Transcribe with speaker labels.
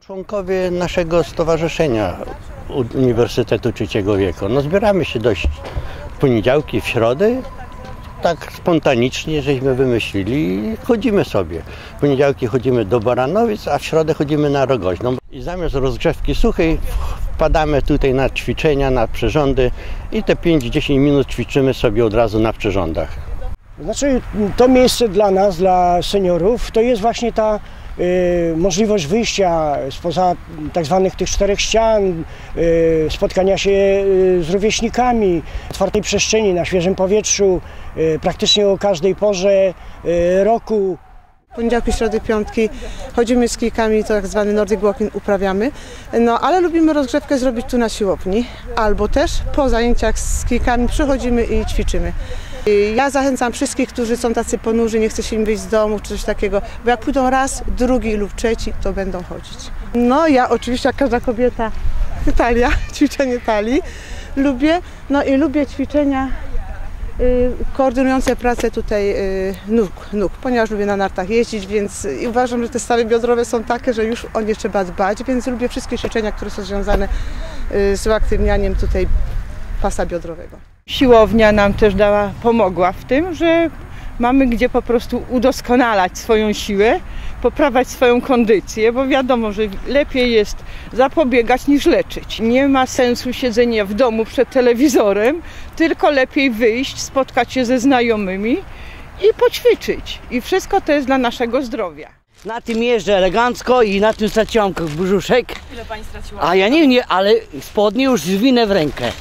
Speaker 1: Członkowie naszego stowarzyszenia Uniwersytetu Trzeciego Wieku. No zbieramy się dość w poniedziałki, w środę. Tak spontanicznie żeśmy wymyślili i chodzimy sobie. W poniedziałki chodzimy do Baranowic, a w środę chodzimy na Rogoźną. I zamiast rozgrzewki suchej wpadamy tutaj na ćwiczenia, na przyrządy i te 5-10 minut ćwiczymy sobie od razu na przyrządach.
Speaker 2: Znaczy, to miejsce dla nas, dla seniorów, to jest właśnie ta y, możliwość wyjścia spoza tak zwanych tych czterech ścian, y, spotkania się y, z rówieśnikami, otwartej przestrzeni, na świeżym powietrzu, y, praktycznie o każdej porze y, roku.
Speaker 3: Poniedziałki, środy, piątki chodzimy z kijkami, to tak zwany Nordic Walking uprawiamy. No ale lubimy rozgrzewkę zrobić tu na siłowni, albo też po zajęciach z kijkami przychodzimy i ćwiczymy. Ja zachęcam wszystkich, którzy są tacy ponurzy, nie chce się im wyjść z domu czy coś takiego, bo jak pójdą raz, drugi lub trzeci, to będą chodzić. No ja oczywiście, jak każda kobieta, talia, ćwiczenie talii lubię, no i lubię ćwiczenia y, koordynujące pracę tutaj y, nóg, nóg, ponieważ lubię na nartach jeździć, więc uważam, że te stawy biodrowe są takie, że już o nie trzeba dbać, więc lubię wszystkie ćwiczenia, które są związane y, z uaktywnianiem tutaj pasa biodrowego.
Speaker 4: Siłownia nam też dała, pomogła w tym, że mamy gdzie po prostu udoskonalać swoją siłę, poprawiać swoją kondycję, bo wiadomo, że lepiej jest zapobiegać niż leczyć. Nie ma sensu siedzenia w domu przed telewizorem, tylko lepiej wyjść, spotkać się ze znajomymi i poćwiczyć. I wszystko to jest dla naszego zdrowia.
Speaker 5: Na tym jeżdżę elegancko i na tym straciłam brzuszek. Ile pani straciła? A ja nie wiem, nie, ale spodnie już zwinę w rękę.